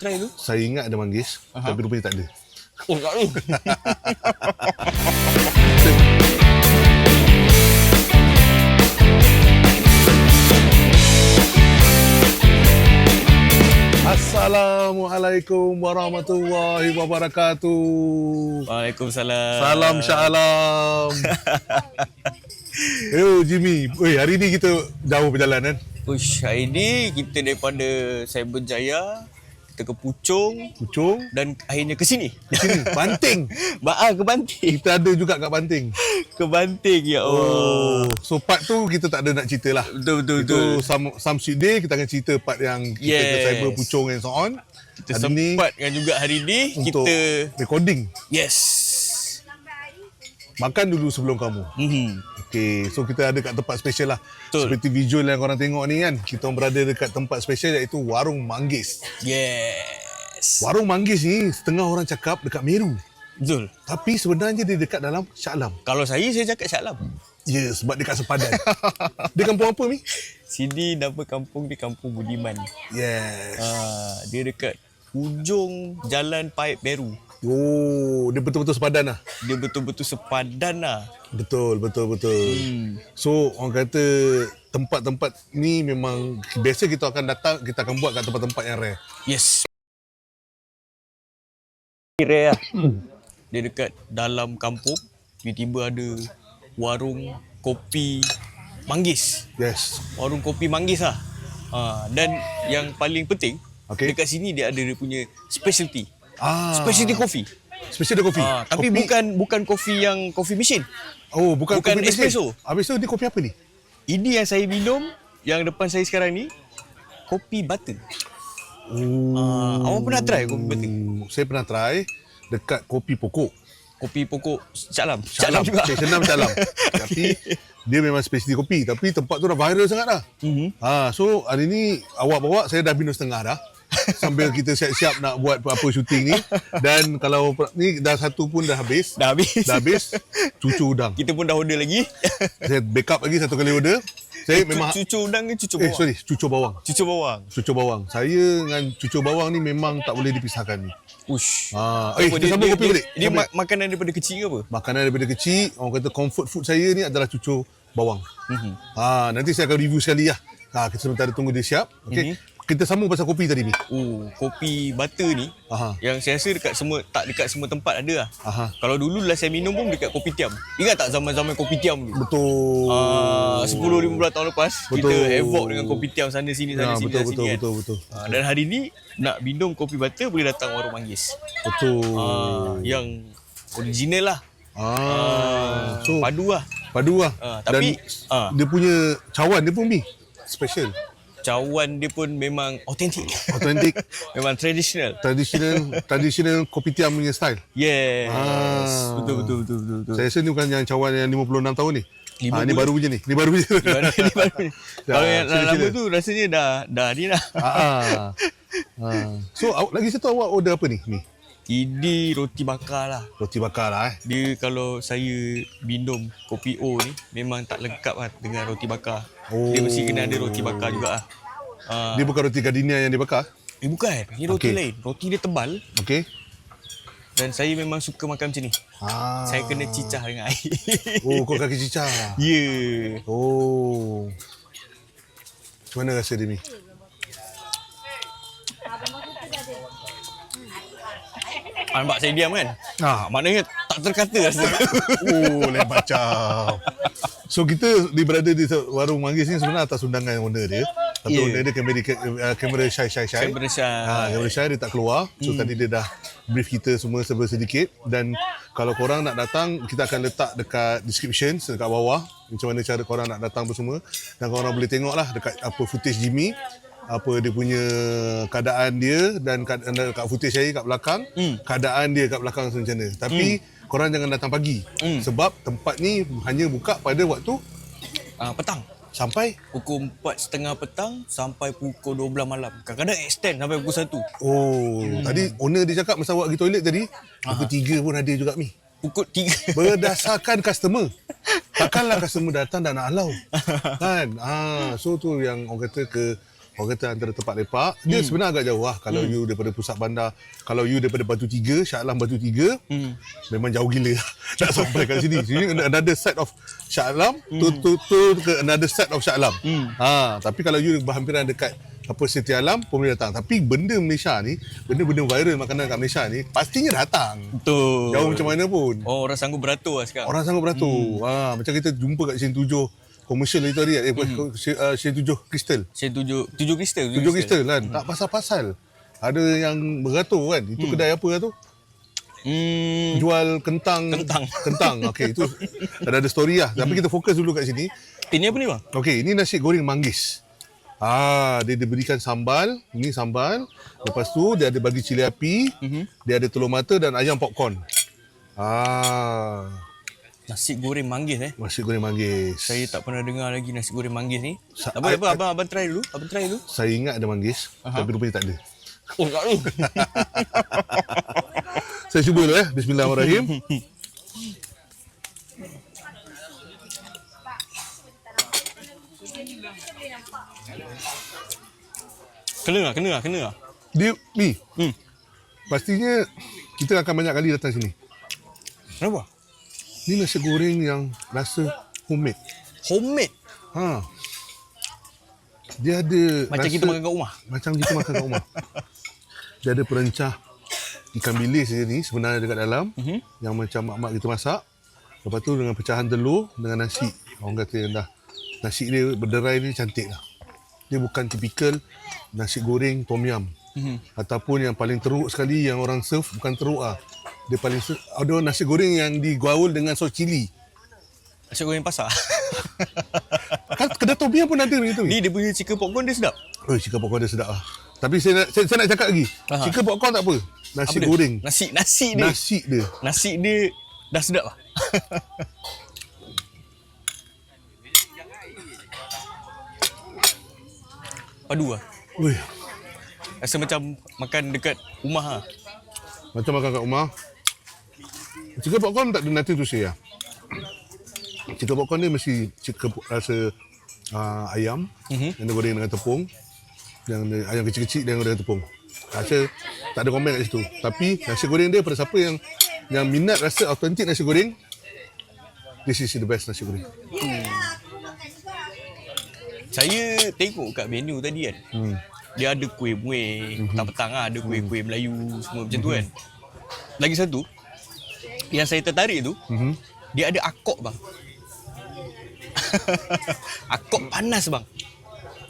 try tu. Saya ingat ada manggis, Aha. tapi rupanya tak ada. Oh, tak tahu. Assalamualaikum warahmatullahi wabarakatuh. Waalaikumsalam. Salam Shah Alam. Yo Jimmy, Oi, hari ni kita jauh perjalanan. Ush, hari ni kita daripada Cyber Jaya, kita ke Puchong Pucung dan akhirnya ke sini. di sini, Banting. Ba'a ke Banting. Kita ada juga kat Banting. Ke Banting ya Allah. Oh, so part tu kita tak ada nak cerita lah. Betul betul Itu betul. some, some sweet day kita akan cerita part yang kita ke Yes. cyber Pucung and so on. Kita Hari ni sempatkan juga hari ni untuk kita recording. yes. Makan dulu sebelum kamu. Mhm. Okay, so kita ada kat tempat special lah. Betul. Seperti visual yang korang tengok ni kan. Kita berada dekat tempat special iaitu Warung Manggis. Yes. Warung Manggis ni setengah orang cakap dekat Meru. Betul. Tapi sebenarnya dia dekat dalam Shah Alam. Kalau saya saya cakap Shah Alam. Ya, yeah, sebab dekat sepadan. dia kampung apa ni? Sini nama kampung dia Kampung Budiman. Yes. Ah, dia dekat hujung Jalan Paip Beru. Oh, dia betul-betul sepadan lah. Dia betul-betul sepadan lah. Betul, betul, betul. Hmm. So, orang kata tempat-tempat ni memang biasa kita akan datang, kita akan buat kat tempat-tempat yang rare. Yes. Rare lah. Dia dekat dalam kampung. Tiba-tiba ada warung kopi manggis. Yes. Warung kopi manggis lah. Ha, dan yang paling penting, Okay. dekat sini dia ada dia punya specialty. Ah, Specialty coffee. Special dia kopi. Ha, tapi Kopi- bukan bukan kopi yang coffee machine. Oh, bukan, bukan kopi mesin. espresso. Habis tu dia kopi apa ni? Ini yang saya minum yang depan saya sekarang ni kopi butter. Oh. Ah, awak pernah try kopi butter? Saya pernah try dekat kopi pokok. Kopi pokok Caklam. Caklam Calam juga. Senam Calam. Tapi dia memang spesialiti kopi. Tapi tempat tu dah viral sangat dah. Mhm. Ha, so hari ni awak bawa saya dah minum setengah dah. Sambil kita siap-siap nak buat apa syuting ni. Dan kalau ni dah satu pun dah habis. Dah habis. Dah habis. Cucu udang. Kita pun dah order lagi. Saya backup lagi satu kali order. Saya memang... cucu udang ke cucu Eh bawang? sorry, cucu bawang. Cucu bawang. Cucu bawang. Saya dengan cucu bawang ni memang tak boleh dipisahkan ni. Ush. Ha, eh, Apa, kita sambung kopi dia, balik. Dia, Sambung. ma- makanan daripada kecil ke apa? Makanan daripada kecil, orang kata comfort food saya ni adalah cucu bawang. Mhm. Ha, nanti saya akan review sekali lah. Ha, kita sementara tunggu dia siap. Okay. Mhm. Kita sambung pasal kopi tadi ni. Oh, kopi butter ni Aha. yang saya rasa dekat semua tak dekat semua tempat ada lah. Aha. Kalau dulu lah saya minum pun dekat kopi tiam. Ingat tak zaman-zaman kopi tiam dulu? Betul. Ah, 10 15 tahun lepas kita Betul. evoke dengan kopi tiam sana sini sana Ya, sini betul, sana betul, sini kan. betul, betul. Ah, dan hari ni nak minum kopi butter boleh datang warung manggis. Betul. Ah, yang original lah. Ah. So, Padu lah. padu lah. Ah, tapi- Dan ah. dia punya cawan dia pun mi. Special. Cawan dia pun memang autentik. Authentic. memang traditional. traditional traditional kopi tiam punya style. Yes. Ah. Betul, betul, betul, betul, betul. Saya rasa ni bukan yang cawan yang 56 tahun ni. Ha, 50. ni baru punya ni. Ni baru punya. Baru ni baru ni. Ya, Kalau yang sila, lama sila. tu rasanya dah dah ni dah. Ah. ah. So awak- lagi satu awak order apa ni? Ni. Ini roti bakar lah. Roti bakar lah eh. Dia kalau saya minum kopi O ni memang tak lengkap lah dengan roti bakar. Oh. Dia mesti kena ada roti bakar juga lah. Ah. Dia bukan roti gardenia yang dibakar. Eh bukan, ni roti Okey. lain. Roti dia tebal Okey. dan saya memang suka makan macam ni. Ah. Saya kena cicah dengan air. Oh, kau kaki cicak. Ya. Yeah. Oh. Macam mana rasa dia ni? Nampak saya diam kan? Ah. Maknanya tak terkata rasa. Oh, lain macam. So kita di berada di warung manggis ni sebenarnya atas undangan owner dia. Tapi Ya. owner dia kamera, uh, kamera shy shy shy. Kamera shy. Ha, kamera shy dia tak keluar. So tadi dia dah brief kita semua serba sedikit dan kalau korang nak datang kita akan letak dekat description dekat bawah macam mana cara korang nak datang apa semua dan korang boleh tengok lah dekat apa footage Jimmy apa dia punya keadaan dia dan dan dekat footage saya kat belakang Hmm. keadaan dia kat belakang macam mana tapi korang jangan datang pagi Hmm. sebab tempat ni hanya buka pada waktu Ah, petang. sampai Pukul 4.30 petang sampai pukul 12 malam. Kadang-kadang extend sampai pukul 1. oh tadi owner dia cakap masa awak pergi toilet tadi pukul 3 pun ada juga mi Pukul 3. berdasarkan customer. Takkanlah customer datang dan nak halau. Kan? Ah, so tu yang orang kata ke orang kata antara tempat lepak dia sebenarnya agak jauh lah kalau you daripada pusat bandar kalau you daripada Batu Tiga Shah Alam Batu Tiga Hmm. memang jauh gila nak sampai kat sini sini another side of Shah Alam tu, tu, tu ke another side of Shah Alam Hmm. ha, tapi kalau you berhampiran dekat apa Siti Alam pun boleh datang tapi benda Malaysia ni benda-benda viral makanan kat Malaysia ni pastinya datang Betul. jauh macam mana pun Oh, orang sanggup beratur lah sekarang. Orang sanggup beratur. Hmm. Ha, macam kita jumpa kat Sen 7 komersial itu tadi eh hmm. Sen 7 Crystal. Saya tujuh, tujuh kristal. 7 Crystal kan. Tak pasal-pasal. Ada yang beratur kan. Itu kedai apa tu? Hmm. Jual kentang. Kentang. Kentang. Okey, itu ada ada story lah. Tapi kita fokus dulu kat sini. Ini apa ni bang? Okey, ini nasi goreng manggis. Ah, dia diberikan sambal, ini sambal. Lepas tu dia ada bagi cili api, Mhm. dia ada telur mata dan ayam popcorn. Ah, Nasi goreng manggis eh. nasi goreng manggis. Saya tak pernah dengar lagi nasi goreng manggis ni. Sa- Apa, I- apa, abang, abang try dulu. Abang try dulu. Saya ingat ada manggis, Aha. tapi rupanya tak ada. Oh, tak ada. Saya cuba dulu eh. Bismillahirrahmanirrahim. kena lah, kena lah, kena lah. Dia ni, Hmm. pastinya kita akan banyak kali datang sini. Kenapa? Ni nasi goreng yang rasa homemade. Homemade. Ha. Dia ada Macam rasa, kita makan kat rumah. macam kita makan kat rumah. Dia ada perencah ikan bilis dia ni sebenarnya dekat dalam Mhm. yang macam mak-mak kita masak. Lepas tu dengan pecahan telur dengan nasi. Orang kata yang dah nasi dia berderai ni cantik lah. Dia bukan tipikal nasi goreng tom yum. Mhm. Ataupun yang paling teruk sekali yang orang serve bukan teruk ah. Dia paling se- ada nasi goreng yang digaul dengan sos cili. Nasi goreng pasar. Kan kedai yum pun ada begitu. ni dia punya chicken popcorn dia sedap. Oh, chicken popcorn dia sedap lah. Tapi saya nak, saya, saya nak cakap lagi. Aha. Chicken popcorn tak apa. Nasi Apa dia? goreng. Nasi, nasi dia. Nasi, Nasi dia. dia dah sedap lah. Padu lah. Ui, Rasa macam makan dekat rumah lah. macam makan kat rumah. Chicken popcorn tak ada nothing to say lah. Chicken popcorn dia mesti chicken rasa uh, ayam Mhm. yang dia goreng dengan tepung. Yang dia, ayam kecil-kecil dia goreng dengan tepung. Rasa tak ada komen kat situ. Tapi nasi goreng dia pada siapa yang yang minat rasa autentik nasi goreng, this is the best nasi goreng. Saya tengok kat menu tadi kan. Hmm. Dia ada kuih muih, petang-petang lah ada kuih-kuih Melayu semua macam tu kan. Lagi satu, yang saya tertarik tu, Mhm. dia ada akok bang. akok panas bang.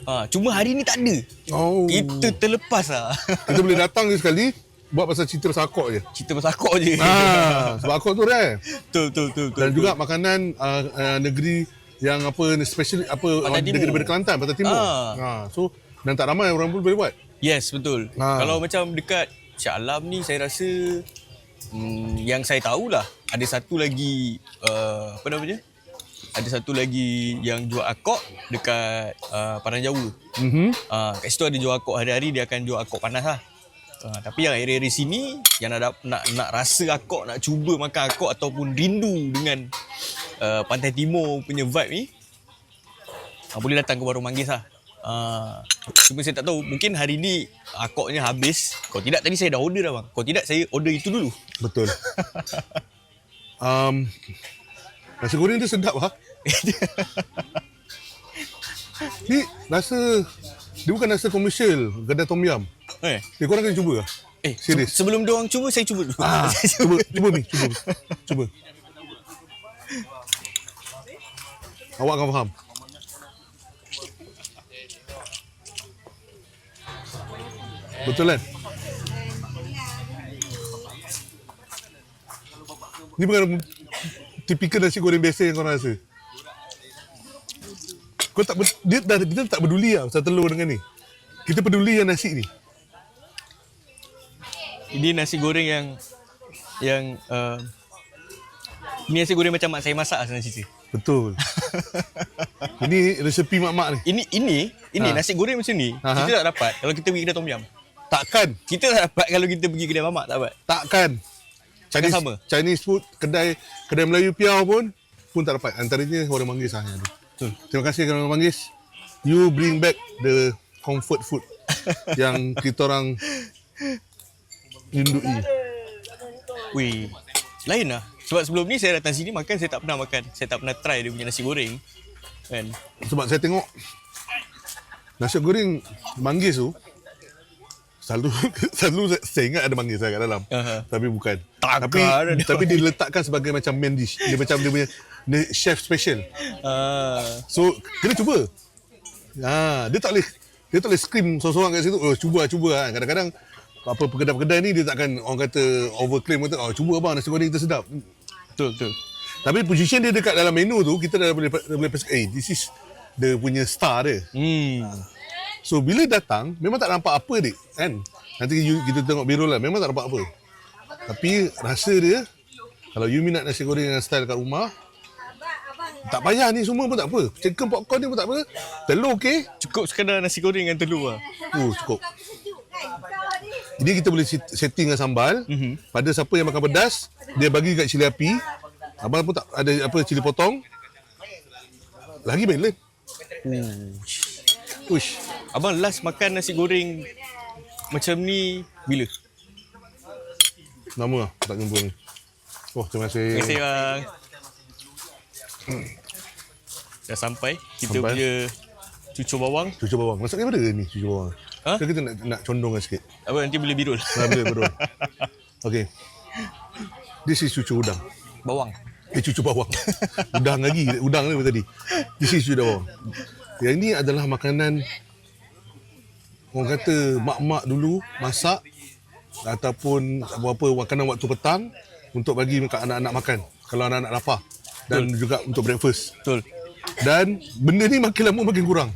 Ha, cuma hari ni tak ada. Oh. Kita terlepas lah. Kita boleh datang je sekali buat pasal cerita sakok je. Cerita pasal akok je. Ah, sebab akok tu rare. betul, betul, betul, betul. Dan juga makanan uh, uh, negeri yang apa special apa Pantai Timur. negeri daripada Kelantan, Pantai Timur. Ah. Ha, so dan tak ramai orang pun boleh buat. Yes, betul. Ha. Kalau macam dekat Shah Alam ni saya rasa hmm, yang saya tahulah ada satu lagi uh, apa namanya? Ada satu lagi yang jual akok dekat uh, Padang Jawa. Mhm. Uh, kat situ ada jual akok hari-hari dia akan jual akok panas lah. Uh, tapi yang area-area sini yang nak, dap- nak nak rasa akok, nak cuba makan akok ataupun rindu dengan uh, Pantai Timur punya vibe ni uh, boleh datang ke Warung Manggis lah. Uh, cuma saya tak tahu mungkin hari ni akoknya habis. Kalau tidak tadi saya dah order dah bang. Kalau tidak saya order itu dulu. Betul. um, nasi goreng dia sedap lah. Ni rasa dia bukan rasa komersial, kedai tom yum. eh, Eh, korang kena cuba lah. eh Serius? se- sebelum dia orang cuba saya cuba dulu. Ah, Saya cuba, cuba ni, cuba. Cuba. Awak akan faham. Betul kan? Ni bukan tipikal nasi goreng biasa yang kau rasa. Kau tak dia dah kita tak peduli lah pasal telur dengan ni. Kita peduli yang nasi ni. Ini nasi goreng yang yang uh, ini nasi goreng macam mak saya masak lah sebenarnya. Betul. ini resepi mak-mak ni. Ini ini ini Ha. nasi goreng macam ni Aha. kita tak dapat kalau kita pergi kedai tom yum. Takkan. Kita tak dapat kalau kita pergi kedai mamak tak dapat. Takkan. Chinese, sama? Chinese food, kedai kedai Melayu piau pun pun tak dapat. Antaranya orang manggis lah yang ada. Betul. Terima kasih kerana orang manggis. You bring back the comfort food yang kita orang rindui. Wih, lain lah. Sebab sebelum ni saya datang sini makan, saya tak pernah makan. Saya tak pernah try dia punya nasi goreng. Kan? Sebab saya tengok nasi goreng manggis tu selalu selalu saya, ingat ada manggis kat dalam. Aha. Tapi bukan. Takkan tapi ada tapi dia letakkan sebagai macam main dish. Dia macam dia punya dia chef special. Ah, So kena cuba. Ha, dia tak boleh dia tak boleh scream seorang-seorang kat situ. Oh, cuba cuba ha. Kadang-kadang apa kedai-kedai ni dia takkan orang kata overclaim kata oh cuba abang nasi goreng kita sedap. Betul, betul. Tapi position dia dekat dalam menu tu kita dah boleh dah boleh pastikan eh this is the punya star dia. Hmm. So bila datang memang tak nampak apa dik kan. Nanti you, kita tengok biro lah memang tak nampak apa. Tapi rasa dia kalau you minat nasi goreng yang style kat rumah tak payah ni semua pun tak apa. Chicken popcorn ni pun tak apa. Telur okey. Cukup sekadar nasi goreng dengan telur lah. Oh cukup. Jadi kita boleh set- setting dengan sambal. Mhm. Pada siapa yang makan pedas, dia bagi kat cili api. Abang pun tak ada apa cili potong. Lagi main lain. Uish. Abang last makan nasi goreng macam ni bila? Lama lah tak jumpa ni. Oh, terima kasih. Terima kasih bang. Dah sampai kita Sampai. punya cucur bawang. Cucur bawang. Masak daripada ni cucur bawang? Ha? Ha? Kita nak, nak condongkan sikit. Apa nanti boleh birul. Nah, boleh, betul. Okay. This is cucur udang. bawang. Eh, cucur bawang. udang lagi. Udang ni tadi. This is cucur bawang. Yang ini adalah makanan orang kata mak-mak dulu masak ataupun apa-apa makanan waktu petang untuk bagi anak-anak makan. Kalau anak-anak lapar. Dan juga untuk breakfast. Betul. Dan benda ni makin lama makin kurang.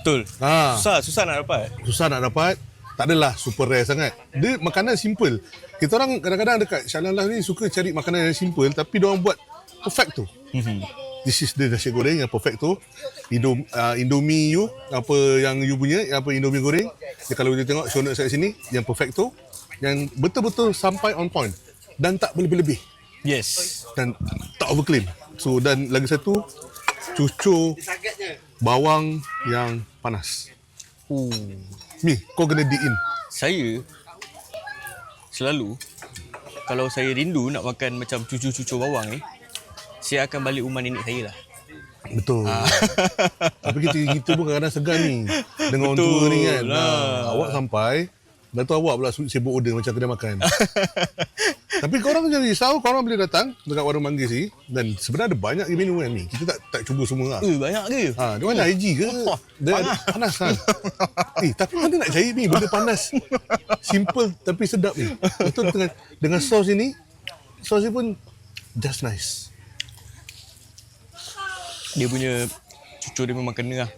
Betul. Ha. Susah, susah nak dapat. susah nak dapat tak adalah super rare sangat dia makanan simple kita orang kadang-kadang dekat Shah Alam ni suka cari makanan yang simple tapi dia orang buat perfect tu Mhm. this is the nasi goreng yang perfect tu Indom, uh, Indomie you apa yang you punya apa Indomie goreng dia kalau dia tengok show notes kat sini yang perfect tu yang betul-betul sampai on point dan tak berlebih-lebih Yes. dan tak overclaim so dan lagi satu cucur bawang yang panas Uh. ni kau kena dig in Saya selalu kalau saya rindu nak makan macam cucu-cucu bawang ni, saya akan balik rumah nenek saya lah. Betul. Tapi kita kita pun kadang-kadang segan ni dengan orang tua ni kan. lah. Ha, awak sampai Dah tu awak pula sibuk order macam kedai makan. Tapi korang jangan risau, korang boleh datang dekat warung manggis ni dan sebenarnya ada banyak menu kan ni. Kita tak tak cuba semua lah. Eh, banyak ke? Ha, dia mana IG ke? Wah, Dia panas. panas kan? eh, tapi mana nak cari ni benda panas. Simple tapi sedap ni. Betul dengan dengan sos ini, sos ni pun just nice. Dia punya cucur dia memang kena lah.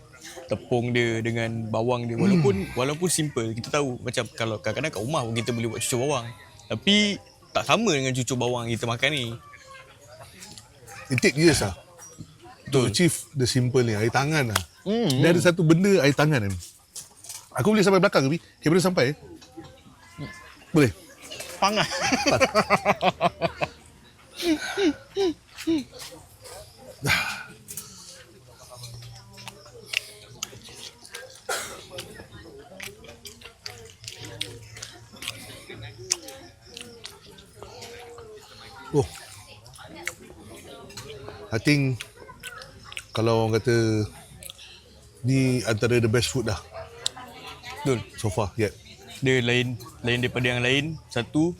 Tepung dia dengan bawang dia walaupun walaupun simple kita tahu macam kalau kadang-kadang kat rumah pun kita boleh buat cucur bawang. Tapi tak sama dengan cucur bawang kita makan ni. It take years lah. To achieve the simple ni, air tangan lah. Hmm, Dia ada satu benda air tangan ni. Aku boleh sampai belakang ke, Bi? Kamera sampai? eh? Boleh? Pangas. Oh. I think kalau orang kata ni antara the best food dah Betul. so far yet. Dia lain lain daripada yang lain. Satu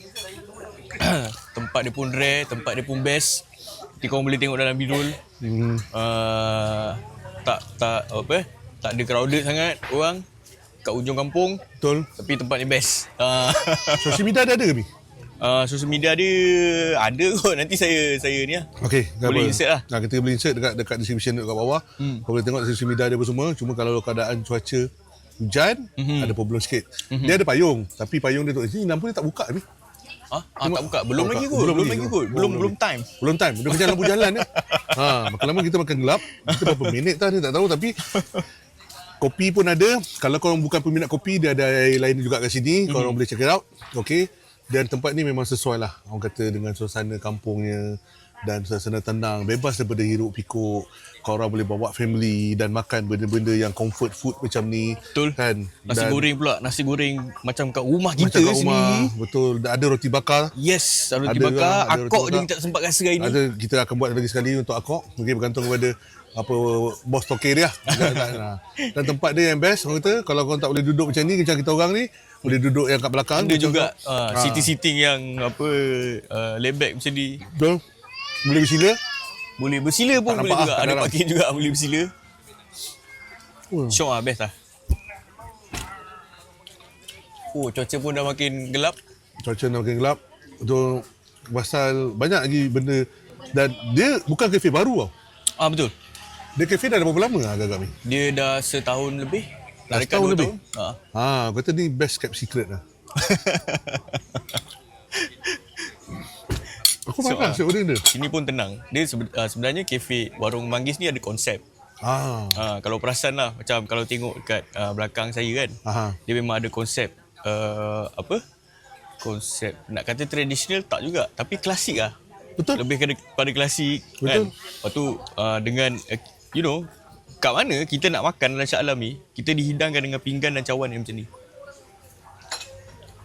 tempat dia pun rare, tempat dia pun best. Nanti korang boleh tengok dalam bidul. Hmm. Uh, tak tak apa eh, tak ada crowded sangat orang kat ujung kampung Betul. tapi tempat ni best. Uh, Social media ada ada ke, Bi? Uh, social media dia ada kot nanti saya saya ni lah. Tak Boleh apa. insert lah. Nah, kita boleh insert dekat dekat description dekat bawah. Hmm. Kau boleh tengok social media dia apa semua. Cuma kalau keadaan cuaca hujan, Mhm. mm-hmm. ada problem sikit. Mm-hmm. Dia ada payung, tapi payung dia tu ini lampu dia tak buka ni. Ha? Ah, tak buka. Belum Tak lagi kot. Belum Belum, lagi. lagi Oh, kot. Belum belum belum time. Belum time. Dia macam lampu jalan ni. Ha, makin lama kita makan gelap. Kita berapa minit tah ni tak tahu tapi kopi pun ada. Kalau korang bukan peminat kopi, dia ada air lain juga kat sini. Mhm. Korang boleh check it out. Okay. Dan tempat ni memang sesuai lah. Orang kata dengan suasana kampungnya. dan suasana tenang, bebas daripada hiruk pikuk. Kau orang boleh bawa family dan makan benda-benda yang comfort food macam ni. Betul. Kan? Nasi Dan goreng pula, nasi goreng macam kat rumah kita macam kat sini. rumah. Betul. Ada roti bakar. Yes, roti Ada bakar, juga, ada roti akok je bakar. kita tak sempat rasa hari ni. Ada kita akan buat lagi sekali untuk akok. Mungkin bergantung kepada apa bos toke dia. Ha. Dan tempat dia yang best orang kata kalau kau tak boleh duduk macam ni macam kita orang ni boleh duduk yang kat belakang. Macam juga uh, Ha. sitting-sitting yang apa uh, laid back macam ni. Betul. Boleh bersila. Boleh bersila pun Tak boleh juga. ah Ada parking juga boleh bersila. Hmm. Syok best lah. Oh, cuaca pun dah makin gelap. Cuaca dah makin gelap. Untuk pasal banyak lagi benda dan dia bukan kafe baru tau. Ah betul. Dia kafe dah berapa lama agak-agak ni? Dia dah setahun lebih. Dah dekat setahun dua lebih? tahun. Ha. Ha, kata ni best kept secret lah. Aku So, ah. so, benda ni. Sini pun tenang. Dia sebe- uh, sebenarnya kafe warung manggis ni ada konsep. Ah. Ha, kalau perasan lah macam kalau tengok kat uh, belakang saya kan. Aha. Dia memang ada konsep uh, apa? Konsep nak kata tradisional tak juga tapi klasik lah. Betul. Lebih kepada, pada klasik Betul. kan. Lepas tu uh, dengan uh, you know kat mana kita nak makan dalam Shah Alam ni kita dihidangkan dengan pinggan dan cawan yang macam ni.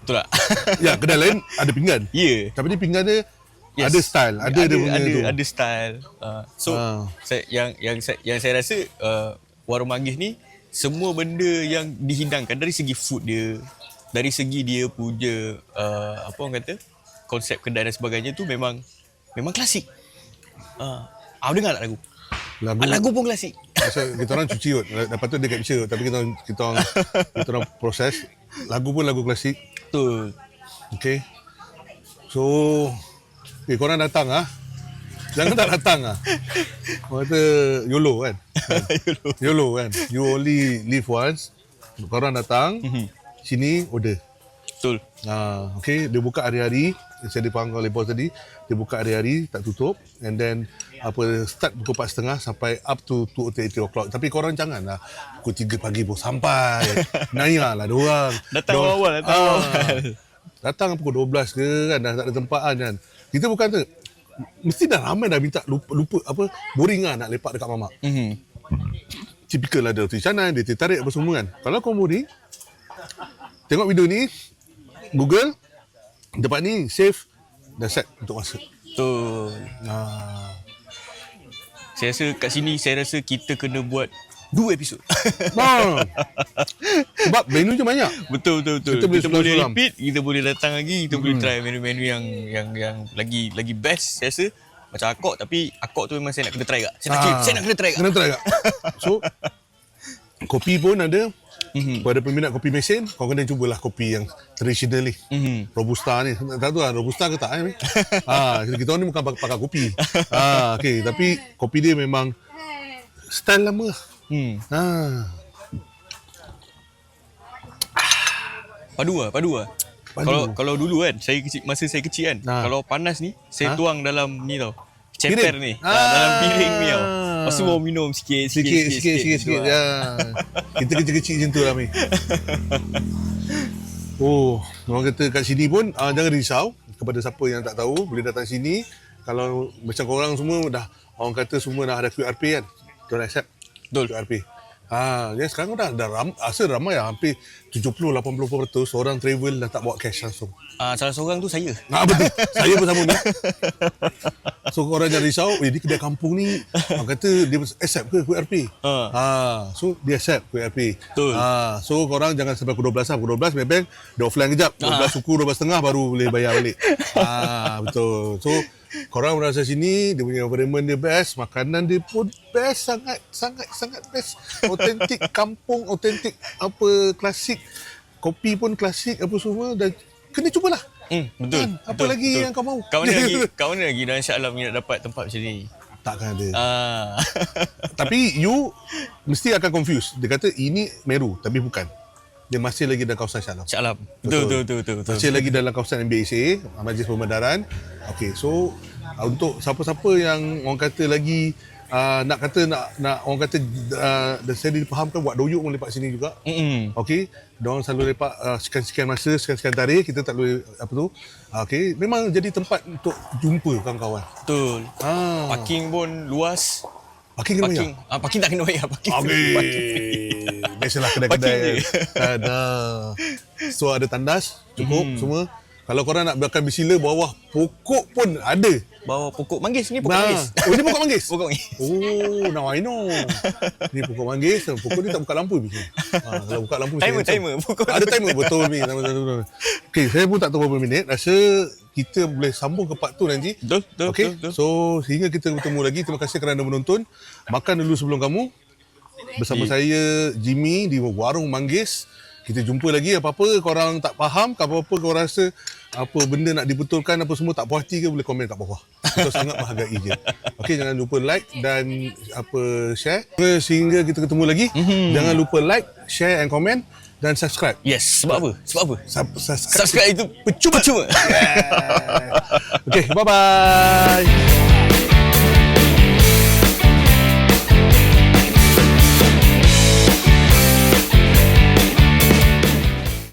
Betul tak? Ya, kedai lain ada pinggan. Ya. Yeah. Tapi ni pinggan dia yes. ada style, ada, ada dia punya ada, tu. ada style. Uh, so Ah. saya, yang yang saya, yang saya rasa uh, warung manggis ni semua benda yang dihidangkan dari segi food dia, dari segi dia punya uh, apa orang kata konsep kedai dan sebagainya tu memang memang klasik. Ah, uh, awak dengar tak lagu? Lagu, Ah, lagu pun klasik. Pasal kita orang cuci kot. Lepas tu dia capture. Tapi kita orang, kita orang, kita orang proses. Lagu pun lagu klasik. Betul. Okay. So, okay, korang datang ah. Jangan tak datang ah. Orang kata YOLO kan? YOLO. YOLO kan? You only live once. Korang datang, sini order. Betul. Ah, okay, dia buka hari-hari. Saya dipanggil oleh bos tadi. Dia buka hari-hari, tak tutup. And then, apa start pukul 4.30 sampai up to 2 or 3 o'clock. Tapi korang janganlah pukul 3 pagi pun sampai. Naya lah diorang. Datang Diorang- awal, datang Ah, awal. Datang pukul 12 ke kan, dah tak ada tempaan kan. Kita bukan tu. Mesti dah ramai dah minta lupa, lupa apa boring lah nak lepak dekat mamak. Mhm. Typical lah dia canai, dia tertarik apa semua kan. Kalau kau boring, tengok video ni, Google, tempat ni save, dah set untuk masuk. Betul. Ah. Saya rasa kat sini saya rasa kita kena buat dua episod. Ah. Sebab menu je banyak. Betul betul betul. Kita Kita, boleh repeat, kita boleh datang lagi, kita hmm. boleh try menu-menu yang yang yang lagi lagi best saya rasa. Macam akok tapi akok tu memang saya nak kena try gak. Saya nak, Ah. saya nak kena try gak. Kena try tak? So, kopi pun ada. Mhm. Pada peminat kopi mesin, kau kena cubalah kopi yang tradisional ni. Mhm. Robusta ni. Tak tahu lah Robusta ke tak eh. ha, kita orang ni bukan pakai, pakai kopi. Ha, okay. Tapi kopi dia memang style lama. Hmm. Ha. Padu lah, padu lah. Padu. Kalau kalau dulu kan, saya kecil masa saya kecil kan, Ha. kalau panas ni, saya Ha? tuang dalam ni tau. Ceper ni. Ah. Ah. dalam piring ni tau. Lepas tu baru minum sikit sikit Sikit, sikit, sikit, gitu sikit. lah. Ya. Kita kecil-kecil macam tu lah, Mi. Oh, orang kata kat sini pun uh, jangan risau kepada siapa yang tak tahu boleh datang sini. Kalau macam korang semua dah orang kata semua dah ada QRP kan. Don't accept Betul. QRP. Ha, ya sekarang dah dah ram, rasa ramai lah hampir 70 80% orang travel dah tak bawa cash langsung. Ah, salah seorang tu saya. Nah, betul. Saya pun sama ni. So korang jangan risau, eh di kedai kampung ni orang kata dia accept ke QRP? Ha. Ha. so dia accept QRP. Betul. Ha, so korang jangan sampai pukul 12 lah. Pukul 12 maybank dia offline kejap. Ha. 12 suku 12 setengah baru boleh bayar balik. ha, betul. So korang berasa sini dia punya environment dia best, makanan dia pun best sangat sangat sangat best. Autentik kampung, autentik apa klasik. Kopi pun klasik apa semua dan kena cubalah. Hmm, betul. Kan? Apa betul, lagi yang kau mahu? Kat mana lagi? Kat mana lagi Alam ni nak dapat tempat macam ni? Takkan ada. Ah. Tapi you mesti akan confused. Dia kata ini Meru tapi bukan. Dia masih lagi dalam kawasan Shah Alam. Shah Alam. Betul betul betul betul. betul. Masih lagi dalam kawasan MBSA, Majlis Pemandaran. Okay, so uh, untuk siapa-siapa yang orang kata lagi uh, nak kata nak nak orang kata uh, saya dipahamkan buat doyok pun lepak sini juga. Mm-mm. Okey, diorang selalu lepak uh, sekian-sekian masa, sekian-sekian tarikh, kita tak boleh apa tu. Uh, Okey, memang jadi tempat untuk jumpa kawan-kawan. Betul. Ah, Parking pun luas. parking kena Parking. bayar. Ah, parking tak kena bayar. Parking. Okey. parking. Biasalah kedai-kedai. Ada. So ada tandas cukup hmm. semua. Kalau korang nak biarkan bisila bawah pokok pun ada. Bawa pokok manggis. Ni pokok Nah, manggis. oh ni pokok manggis. Pokok manggis. Oh, now I know. Ni pokok manggis. Pokok ni tak buka lampu biasanya. Ha, kalau buka lampu Timer, timer. Pokok Ada timer betul ni. Timer. Okey, saya pun tak tahu berapa minit. Rasa kita boleh sambung ke part tu nanti. Betul, betul, Okey. betul. So, sehingga kita bertemu lagi. Terima kasih kerana menonton. Makan dulu sebelum kamu. Bersama saya Jimmy di Warung Manggis. Kita jumpa lagi apa-apa korang tak faham, apa-apa korang rasa apa benda nak dibetulkan apa semua tak puas hati ke boleh komen kat bawah. Kita sangat menghargai je. Okey jangan lupa like dan apa share. Sehingga kita ketemu lagi. Mm-hmm. Jangan lupa like, share and comment dan subscribe. Yes. Sebab apa? Sebab apa? Sub- subscribe. Subscribe itu percuma. Percuma. Okay, bye-bye.